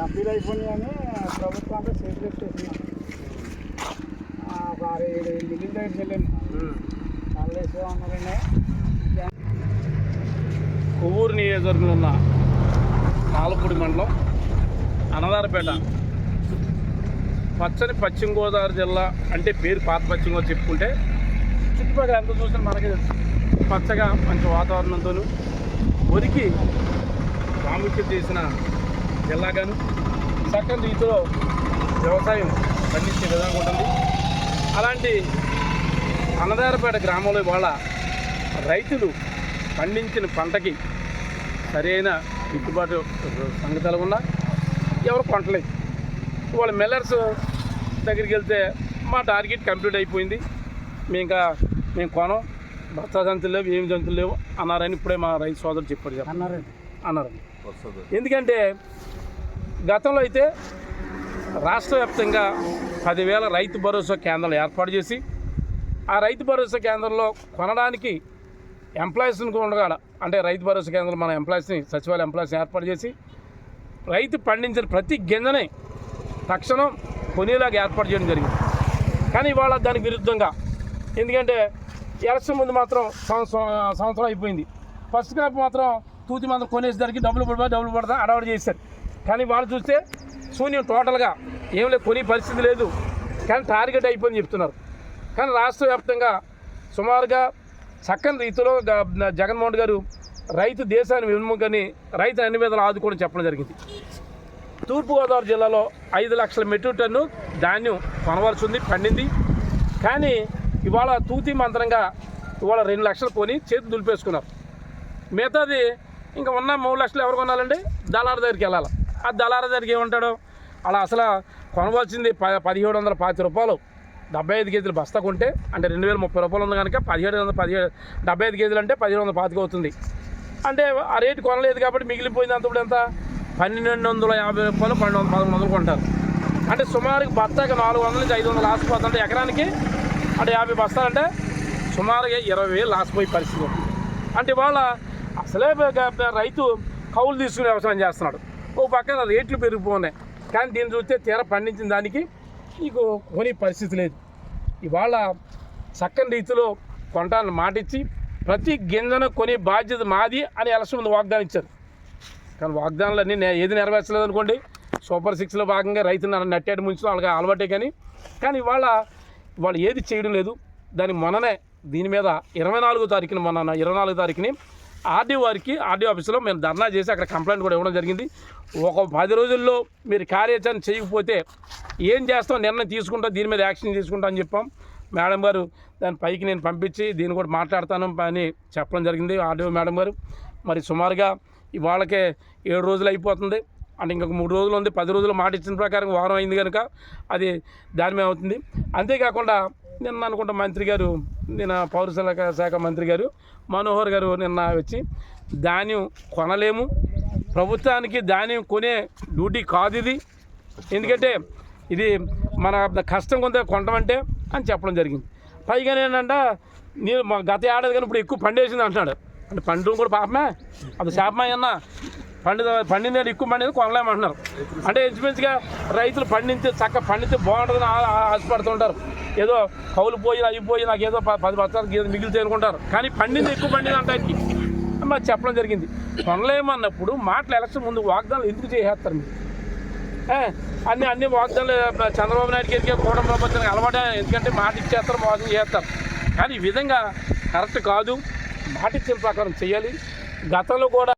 డబ్బీలు అయిపోయినాయని ప్రభుత్వానికి ప్రభుత్వం అంతా చేతులు ఎత్తేసింది ఒక మిగిలిన దగ్గరికి వెళ్ళాను వాళ్ళు వేసేమన్నారండి కొవ్వూరు నియోజకవర్గంలో ఉన్న పాలపూడి మండలం అన్నదారపేట పచ్చని పశ్చిమ గోదావరి జిల్లా అంటే పేరు పాత పశ్చిమ గోదావరి చెప్పుకుంటే చుట్టుపక్కల ఎంత చూసినా మనకే తెలుసు. పచ్చగా మంచి వాతావరణంతో ఒరికి ప్రాముఖ్యత చేసిన జిల్లాగాను. చక్కని రీతిలో వ్యవసాయం పండించే విధంగా ఉంటుంది అలాంటి అన్నదారపేట గ్రామంలో ఇవాళ రైతులు పండించిన పంటకి సరైన గిట్టుబాటు సంగతులు ఉన్నా ఎవరు కొంటలేదు ఇవాళ మిల్లర్స్ దగ్గరికి వెళ్తే మా టార్గెట్ కంప్లీట్ అయిపోయింది. మేము ఇంకా మేము కొనం. బత్తా జంతులు లేవు ఏమి జంతులు లేవు అన్నారని ఇప్పుడే మా రైతు సోదరు చెప్పాడు చెప్పండి. అన్నారండి. అన్నారు ఎందుకంటే గతంలో అయితే రాష్ట్ర వ్యాప్తంగా పదివేల రైతు భరోసా కేంద్రాలు ఏర్పాటు చేసి ఆ రైతు భరోసా కేంద్రంలో కొనడానికి ఎంప్లాయీస్ని ఉండగాల అంటే రైతు భరోసా కేంద్రంలో మన ఎంప్లాయీస్ని సచివాలయ ఎంప్లాయీస్ని ఏర్పాటు చేసి రైతు పండించిన ప్రతి గింజని తక్షణం కొనేలాగా ఏర్పాటు చేయడం జరిగింది. కానీ ఇవాళ దానికి విరుద్ధంగా ఎందుకంటే ఎలక్షన్ ముందు మాత్రం సంవత్సరం సంవత్సరం అయిపోయింది. ఫస్ట్ క్రాప్ మాత్రం తూతి మాత్రం కొనేసరికి డబ్బులు పడిపోయి డబ్బులు పడతా అడవాడు చేశారు. కానీ వాళ్ళు చూస్తే శూన్యం టోటల్గా ఏం లేదు కొనే పరిస్థితి లేదు. కానీ టార్గెట్ అయిపోయింది చెప్తున్నారు. కానీ రాష్ట్ర వ్యాప్తంగా సుమారుగా చక్కని రీతిలో జగన్మోహన్ గారు రైతు దేశాన్ని వెన్నుముకని రైతు అన్ని మీద ఆదుకోవడం చెప్పడం జరిగింది. తూర్పుగోదావరి జిల్లాలో ఐదు లక్షల మెట్రిక్ టన్ను ధాన్యం కొనవలసి ఉంది పండింది. కానీ ఇవాళ తూతి మంత్రంగా ఇవాళ రెండు లక్షలు కొని చేతి దులిపేసుకున్నారు. మిగతాది ఇంకా ఉన్న మూడు లక్షలు ఎవరు కొనాలండి? దళారు దగ్గరికి వెళ్ళాలి. ఆ దళారు దగ్గరికి ఏమంటాడు? అలా అసలు కొనవలసింది ప పదిహేడు వందల పాతి రూపాయలు. డెబ్బై ఐదు కేజీలు బస్తా కొంటే అంటే రెండు వేల ముప్పై రూపాయలు ఉంది కనుక పదిహేడు వందల పదిహేడు డెబ్బై ఐదు కేజీలు అంటే పదిహేడు వందల పాతిక అవుతుంది. అంటే ఆ రేటు కొనలేదు కాబట్టి మిగిలిపోయింది అంత ఇప్పుడు ఎంత? పన్నెండు వందల యాభై రూపాయలు పన్నెండు వందల పదమూడు వందలు కొంటారు. అంటే సుమారుగా బత్తాకి నాలుగు వందల నుంచి ఐదు వందలు లాసిపోతుంటే ఎకరానికి అంటే యాభై బస్తాలంటే సుమారుగా ఇరవై వేలు లాసిపోయే పరిస్థితి ఉంది. అంటే ఇవాళ అసలే రైతు కౌలు తీసుకుని వ్యవసాయం చేస్తున్నాడు. ఓ పక్కన రేట్లు పెరిగిపోతున్నాయి కానీ దీన్ని చూస్తే తీర పండించిన దానికి నీకు కొనే పరిస్థితి లేదు. ఇవాళ చక్కని రీతిలో కొంటాన్ని మాటిచ్చి ప్రతి గింజను కొనే బాధ్యత మాది అని ఎలక్షన్ ముందు వాగ్దానం ఇచ్చారు. కానీ వాగ్దానాలు అన్నీ నే- ఏది నెరవేర్చలేదు అనుకోండి. సూపర్ సిక్స్లో భాగంగా రైతులు నెట్టేట ముంచడం వాళ్ళకి అలవాటే కానీ కానీ ఇవాళ వాళ్ళు ఏది చేయడం లేదు. దాని మొన్ననే దీని మీద ఇరవై నాలుగో తారీఖున మొన్న ఇరవై నాలుగో తారీఖుని ఆర్డీ వారికి ఆర్డీ ఆఫీస్లో మేము ధర్నా చేసి అక్కడ కంప్లైంట్ కూడా ఇవ్వడం జరిగింది. ఒక పది రోజుల్లో మీరు కార్యాచరణ చేయకపోతే ఏం చేస్తాం నిర్ణయం తీసుకుంటాం దీని మీద యాక్షన్ తీసుకుంటాం అని చెప్పాం. మేడం గారు దాని పైకి నేను పంపించి దీన్ని కూడా మాట్లాడతాను అని చెప్పడం జరిగింది ఆర్డీఓ మేడం గారు. మరి సుమారుగా ఇవాళకే ఏడు రోజులు అయిపోతుంది. అంటే ఇంకొక మూడు రోజులు ఉంది పది రోజులు మాట ఇచ్చిన ప్రకారం వారం అయింది కనుక అది దాని మీద అవుతుంది. అంతేకాకుండా నిన్న అనుకుంటా మంత్రి గారు నిన్న పౌర శాఖ మంత్రి గారు మనోహర్ గారు నిన్న వచ్చి ధాన్యం కొనలేము ప్రభుత్వానికి ధాన్యం కొనే డ్యూటీ కాదు ఇది. ఎందుకంటే ఇది మన కష్టం కొంత కొనటమంటే అని చెప్పడం జరిగింది. పైగా ఏంటంటే నేను మా గత ఏడాది కానీ ఇప్పుడు ఎక్కువ పండేసింది అంటున్నాడు. అంటే పండు కూడా పాపమే. అది శాపమా అన్న పండి పండిన ఎక్కువ పండింది కొనలేమంటున్నారు. అంటే ఇంచుమించుగా రైతులు పండించి చక్క పండితే బాగుంటుందని ఆశపడుతుంటారు ఏదో కౌలు పోయి అవి పోయి నాకు ఏదో ప- పది బస్తాలు ఏదో మిగిలితే అనుకుంటారు. కానీ పండింది ఎక్కువ పండింది అంటానికి మరి చెప్పడం జరిగింది. కొనలేమన్నప్పుడు మాటలు ఎలక్షన్ ముందు వాగ్దానాలు ఎందుకు చేసేస్తారు మీరు? అన్ని అన్ని వాగ్దానాలు చంద్రబాబు నాయుడు గారికి కూటమి ప్రభుత్వానికి అలవాటే ఎందుకంటే మాట ఇచ్చేస్తారు మోసం చేస్తారు. కానీ ఈ విధంగా కరెక్ట్ కాదు. మాట ఇచ్చిన ప్రకారం చేయాలి. గతంలో కూడా